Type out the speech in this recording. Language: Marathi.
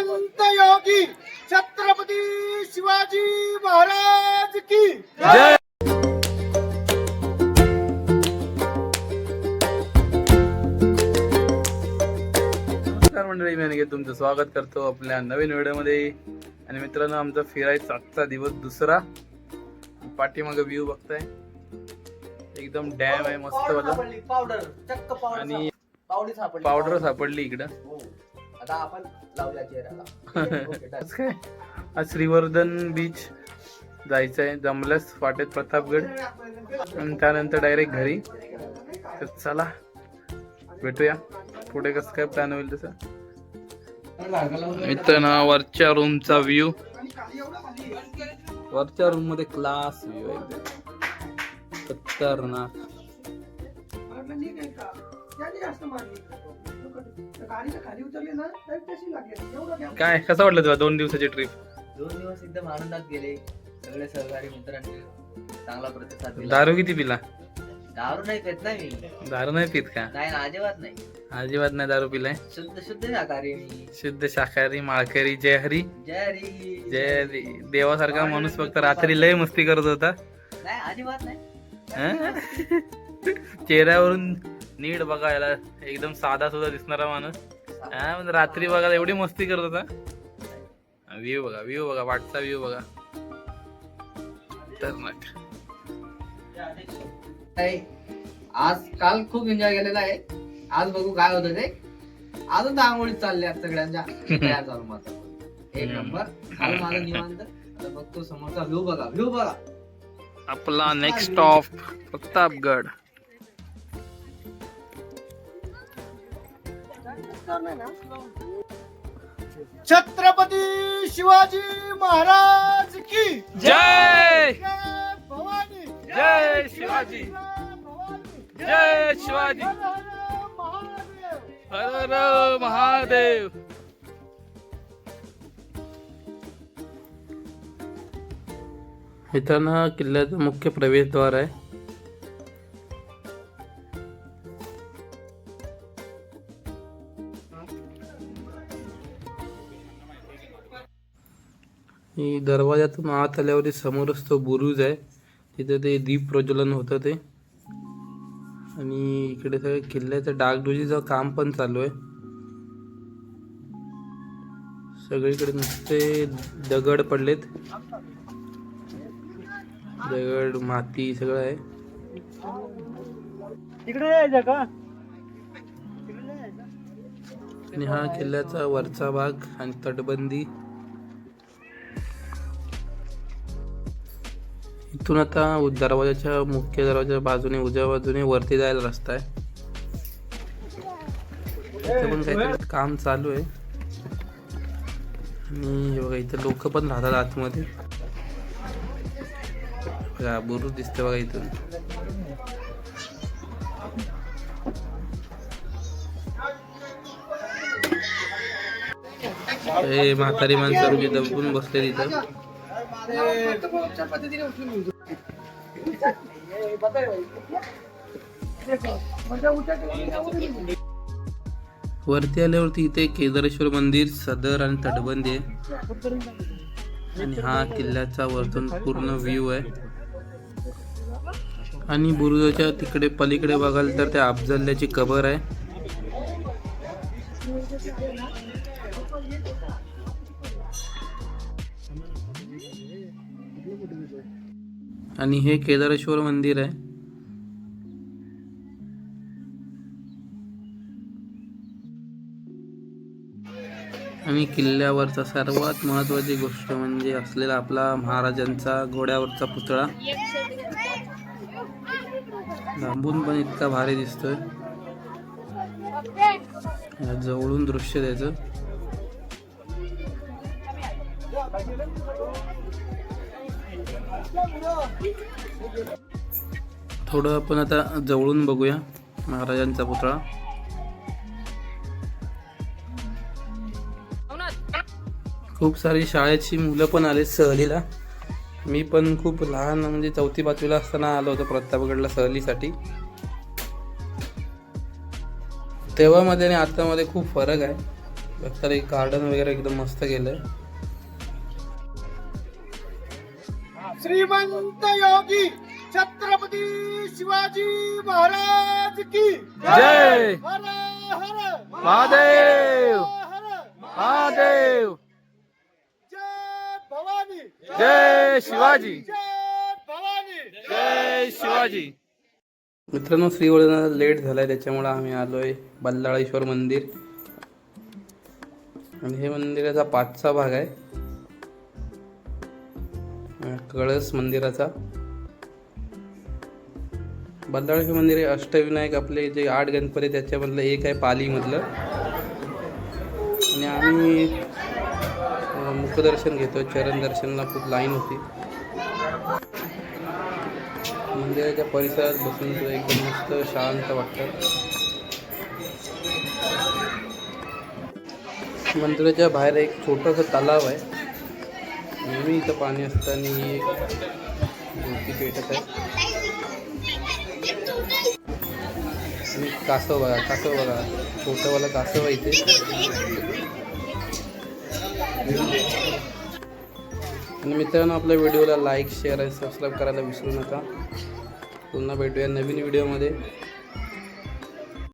श्रीमंत योगी छत्रपती शिवाजी महाराज की जय! नमस्कार मंडळी मी तुमचं स्वागत करतो आपल्या नवीन व्हिडिओमध्ये. आणि मित्रांनो आमचा फिरायचा आजचा दिवस दुसरा. पाठीमागं व्ह्यू बघताय. एकदम डॅम आहे मस्त वाला पावडर आणि पावडर सापडली इकडं. हो. आता आपण लावूया चेहऱ्याला. आज श्रीवर्धन बीच जायचं आहे जमल्यास फाटेत प्रतापगड. आणि त्यानंतर डायरेक्ट घरी. तर चला. भेटूया. पुढे कसं काय प्लॅन होईल तसं? मित्रांनो वरच्या रूमचा व्ह्यू वरच्या रूममध्ये क्लास व्ह्यू आहे. काय कसं वाटलं तुला दोन दिवसाची ट्रिप दोन दिवस एकदम आनंदात गेले. सगळे सहकारी मित्रांनी चांगला प्रतिसाद दिला. दारू किती पिला? दारू नाही पेत नाही मी. दारू नाही पित का? नाही ना अजिबात नाही. अजिबात नाही दारू पिलाय? शुद्ध शुद्ध शाकाहारी मी. शुद्ध शाकाहारी माळकरी जय हरी. जय हरी. जय हरी. देवासारखा माणूस फक्त रात्री लय मस्ती करत होता. नाही अजिबात नाही. हं? चेहऱ्यावरून नीट बघायला एकदम साधा सुद्धा दिसणारा माणूस. पण रात्री बघायला एवढी मस्ती करत होता. व्ह्यू बघा व्ह्यू बघा वाटचा व्ह्यू बघा. नाही. आज काल खूप एन्जॉय केलेला आहे. आज बघू काय होतं ते. अजून तर आंघोळीत चालल्या सगळ्यांच्या. तयार झालो माझा. एक. नंबर माझं निवांत. आता बघतो समोरचा. व्ह्यू बघा व्ह्यू बघा. आपला नेक्स्ट स्टॉप प्रतापगड. छत्रपती शिवाजी महाराज की जय! जय भवानी। जय शिवाजी। जय शिवाजी। हर हर महादेव। मित्रांनो हा किल्ल्याचा मुख्य प्रवेशद्वार आहे. ही दरवाजातून आत आल्यावरती समोरच तो बुरुज आहे. तिथे ते दीप प्रज्वलन होतं ते. आणि इकडे सगळं किल्ल्याचं डागडुजीचं काम पण चालू आहे. सगळीकडे नुसते दगड पडलेत. दगड माती सगळं आहे. तिकडे का? आणि हा किल्ल्याचा वरचा भाग आणि तटबंदी. इथून आता दरवाजाच्या मुख्य दरवाजाच्या बाजूने उजव्या बाजूने वरती जायला रस्ता आहे. इथे पण काहीतरी काम चालू आहे. आणि हे बघा इथे लोक पण राहतात आतमध्ये. बघा बुरुज दिसते बघा इथून. हे म्हातारी माणसं दबून बसले तिथं वरती आल्यावरती इथे केदारेश्वर मंदिर सदर आणि तटबंदी आहे. आणि हा किल्ल्याचा वरतून पूर्ण व्ह्यू आहे. आणि बुरुजाच्या तिकडे पलीकडे बघाल तर त्या अफजल्याची कबर आहे. आणि हे केदारेश्वर मंदिर आहे. आणि किल्ल्यावरचा सर्वात महत्वाची गोष्ट म्हणजे असलेला आपला महाराजांचा घोड्यावरचा पुतळा. लांबून पण इतका भारी दिसतोय. जवळून दृश्य त्याचं. थोडं आपण आता जवळून बघूया महाराजांचा पुतळा. खूप सारी शाळेची मुलं पण आले सहलीला. मी पण खूप लहान म्हणजे चौथी पाचवीला असताना आलो होतो प्रतापगडला सहलीसाठी. तेव्हामध्ये आणि आतामध्ये खूप फरक आहे. तर एक गार्डन वगैरे एकदम मस्त केलंय. श्रीमंत योगी छत्रपती शिवाजी महाराज की जय। हर हर महादेव। महादेव। जय भवानी। जय शिवाजी। जय भवानी। जय शिवाजी। मित्रांनो श्रीवर्धनाला लेट झालाय त्याच्यामुळे आम्ही आलोय बल्लाळेश्वर मंदिर. आणि हे मंदिराचा पाचचा भाग आहे. कळस मंदिराचा. बल्लाळेश्वर मंदिर हे अष्टविनायक आपले जे आठ गणपती आहे त्याच्यामधलं एक आहे पालीमधलं. आणि आम्ही मुखदर्शन घेतो चरण दर्शनला खूप लाईन होती. मंदिराच्या परिसरात बसून तुला एकदम मस्त शांत वाटतं. मंदिराच्या बाहेर एक छोटंसं तलाव आहे. नेहमी इथं पाणी असताना ही एक मूर्ती पेटत आहे. आणि कासव बघा कासव बघा. छोटंवाला कासव आहे इथे. आणि मित्रांनो आपल्या व्हिडिओला लाईक शेअर आणि सबस्क्राईब करायला विसरू नका. पुन्हा भेटूया नवीन व्हिडिओमध्ये.